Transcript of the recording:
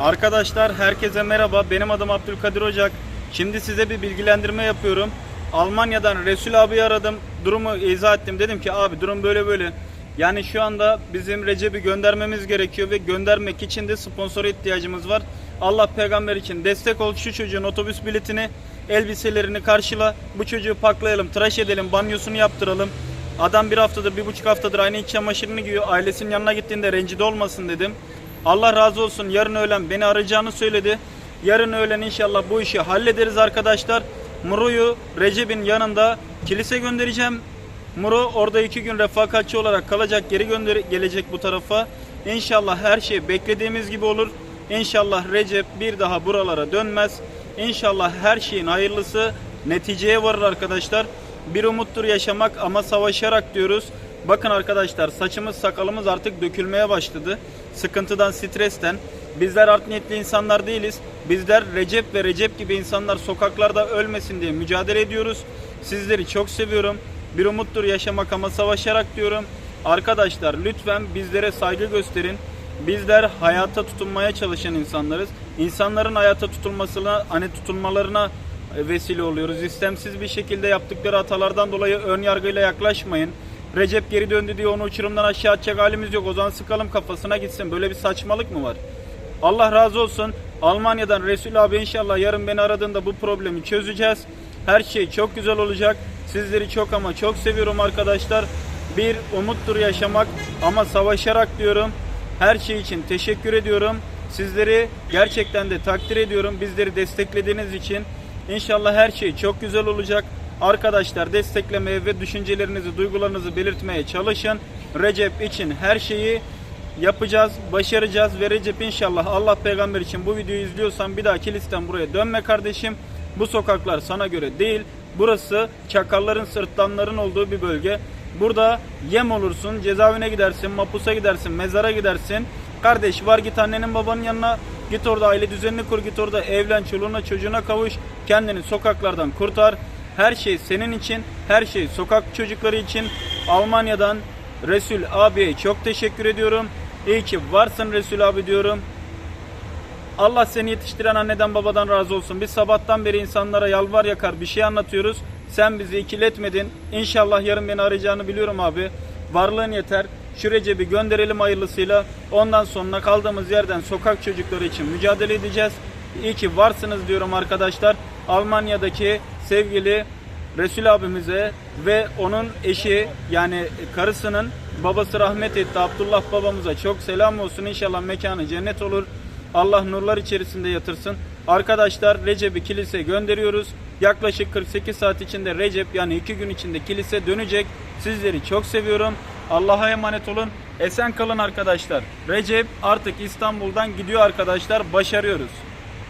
Arkadaşlar herkese merhaba. Benim adım Abdülkadir Ocak. Şimdi size bir bilgilendirme yapıyorum. Almanya'dan Resul abi aradım. Durumu izah ettim. Dedim ki abi durum böyle böyle. Yani şu anda bizim Recep'i göndermemiz gerekiyor ve göndermek için de sponsora ihtiyacımız var. Allah peygamber için destek ol. Şu çocuğun otobüs biletini, elbiselerini karşıla. Bu çocuğu paklayalım, tıraş edelim, banyosunu yaptıralım. Adam bir haftadır, bir buçuk haftadır aynı iç çamaşırını giyiyor. Ailesinin yanına gittiğinde rencide olmasın dedim. Allah razı olsun. Yarın öğlen beni arayacağını söyledi. Yarın öğlen inşallah bu işi hallederiz arkadaşlar. Muru'yu Recep'in yanında kilise göndereceğim. Muru orada iki gün refakatçi olarak kalacak. Geri gönder gelecek bu tarafa. İnşallah her şey beklediğimiz gibi olur. İnşallah Recep bir daha buralara dönmez. İnşallah her şeyin hayırlısı neticeye varır arkadaşlar. Bir umuttur yaşamak ama savaşarak diyoruz. Bakın arkadaşlar saçımız sakalımız artık dökülmeye başladı. Sıkıntıdan, stresten. Bizler art niyetli insanlar değiliz. Bizler Recep ve Recep gibi insanlar sokaklarda ölmesin diye mücadele ediyoruz. Sizleri çok seviyorum. Bir umuttur yaşamak ama savaşarak diyorum. Arkadaşlar lütfen bizlere saygı gösterin. Bizler hayata tutunmaya çalışan insanlarız. İnsanların hayata tutulmasına, hani tutulmalarına e, vesile oluyoruz. İstemsiz bir şekilde yaptıkları hatalardan dolayı ön yargıyla yaklaşmayın. Recep geri döndü diye onu uçurumdan aşağı atacak halimiz yok. O zaman sıkalım kafasına gitsin. Böyle bir saçmalık mı var? Allah razı olsun. Almanya'dan Resul abi inşallah yarın beni aradığında bu problemi çözeceğiz. Her şey çok güzel olacak. Sizleri çok ama çok seviyorum arkadaşlar. Bir umuttur yaşamak ama savaşarak diyorum. Her şey için teşekkür ediyorum. Sizleri gerçekten de takdir ediyorum. Bizleri desteklediğiniz için. İnşallah her şey çok güzel olacak. Arkadaşlar desteklemeye ve düşüncelerinizi, duygularınızı belirtmeye çalışın. Recep için her şeyi yapacağız, başaracağız ve Recep inşallah Allah peygamber için bu videoyu izliyorsan bir daha kilisten buraya dönme kardeşim. Bu sokaklar sana göre değil. Burası çakalların, sırtlanların olduğu bir bölge. Burada yem olursun, cezaevine gidersin, mapusa gidersin, mezara gidersin. Kardeş var git annenin babanın yanına, git orada aile düzenini kur, git orada evlen, çoluğuna çocuğuna kavuş, kendini sokaklardan kurtar. Her şey senin için, her şey sokak çocukları için. Almanya'dan Resul abiye çok teşekkür ediyorum. İyi ki varsın Resul abi diyorum. Allah seni yetiştiren anneden babadan razı olsun. Biz sabahtan beri insanlara yalvar yakar bir şey anlatıyoruz. Sen bizi ikiletmedin. İnşallah yarın beni arayacağını biliyorum abi. Varlığın yeter. Şu Recep'i gönderelim hayırlısıyla. Ondan sonra kaldığımız yerden sokak çocukları için mücadele edeceğiz. İyi ki varsınız diyorum arkadaşlar. Almanya'daki sevgili Resul abimize ve onun eşi yani karısının babası rahmet etti. Abdullah babamıza çok selam olsun. İnşallah mekanı cennet olur. Allah nurlar içerisinde yatırsın. Arkadaşlar Recep'i kilise gönderiyoruz. Yaklaşık 48 saat içinde Recep yani 2 gün içinde kilise dönecek. Sizleri çok seviyorum. Allah'a emanet olun. Esen kalın arkadaşlar. Recep artık İstanbul'dan gidiyor arkadaşlar. Başarıyoruz.